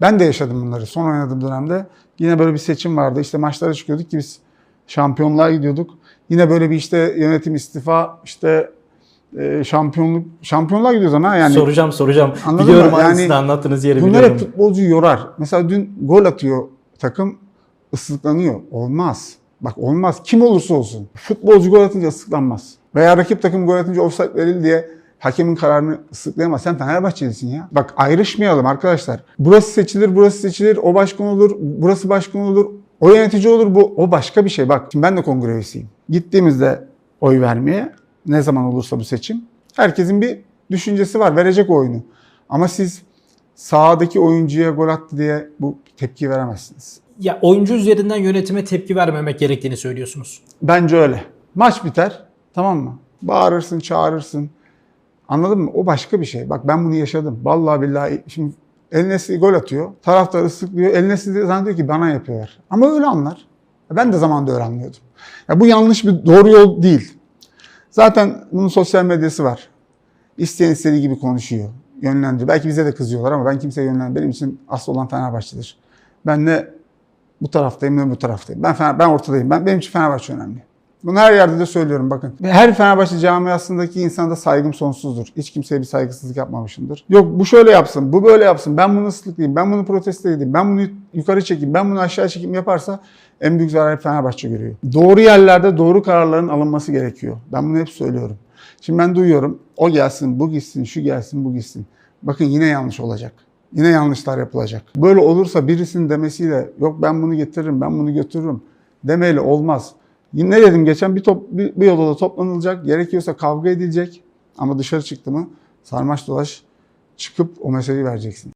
Ben de yaşadım bunları son oynadığım dönemde. Yine böyle bir seçim vardı. İşte maçlara çıkıyorduk ki biz şampiyonluğa gidiyorduk. Yine böyle bir işte yönetim istifa, işte e, şampiyonluk, şampiyonluğa gidiyoruz ama yani soracağım soracağım. Anladın biliyorum mı? Yani anlattığınız yeri bunlar biliyorum. hep futbolcuyu yorar. Mesela dün gol atıyor takım ıslıklanıyor. Olmaz. Bak olmaz. Kim olursa olsun. Futbolcu gol atınca ıslıklanmaz. Veya rakip takım gol atınca offside verildi diye hakemin kararını ıslıklayamaz. Sen Fenerbahçelisin ya. Bak ayrışmayalım arkadaşlar. Burası seçilir, burası seçilir. O başkan olur, burası başkan olur. O yönetici olur, bu o başka bir şey. Bak şimdi ben de kongre üyesiyim. Gittiğimizde oy vermeye ne zaman olursa bu seçim herkesin bir düşüncesi var. Verecek oyunu. Ama siz sahadaki oyuncuya gol attı diye bu tepki veremezsiniz. Ya oyuncu üzerinden yönetime tepki vermemek gerektiğini söylüyorsunuz. Bence öyle. Maç biter. Tamam mı? Bağırırsın, çağırırsın. Anladın mı? O başka bir şey. Bak ben bunu yaşadım. Vallahi billahi şimdi El Nesri gol atıyor. Taraftar ıslıklıyor. El Nesri de zannediyor ki bana yapıyorlar. Ama öyle anlar. Ben de zamanında öyle anlıyordum. Ya bu yanlış bir doğru yol değil. Zaten bunun sosyal medyası var. İsteyen istediği gibi konuşuyor. Yönlendiriyor. Belki bize de kızıyorlar ama ben kimseye yönlendirmiyorum. Benim için asıl olan Fenerbahçe'dir. Ben ne bu taraftayım ne bu taraftayım. Ben ben ortadayım. Ben benim için Fenerbahçe önemli. Bunu her yerde de söylüyorum bakın. Her Fenerbahçe camiasındaki insana da saygım sonsuzdur. Hiç kimseye bir saygısızlık yapmamışımdır. Yok bu şöyle yapsın, bu böyle yapsın, ben bunu ıslıklayayım, ben bunu protesto edeyim, ben bunu yukarı çekeyim, ben bunu aşağı çekeyim yaparsa en büyük zarar Fenerbahçe görüyor. Doğru yerlerde doğru kararların alınması gerekiyor. Ben bunu hep söylüyorum. Şimdi ben duyuyorum, o gelsin, bu gitsin, şu gelsin, bu gitsin. Bakın yine yanlış olacak. Yine yanlışlar yapılacak. Böyle olursa birisinin demesiyle yok ben bunu getiririm, ben bunu götürürüm demeyle olmaz. Ne dedim geçen bir, top, bir, bir odada toplanılacak, gerekiyorsa kavga edilecek ama dışarı çıktı mı sarmaş dolaş çıkıp o meseleyi vereceksin.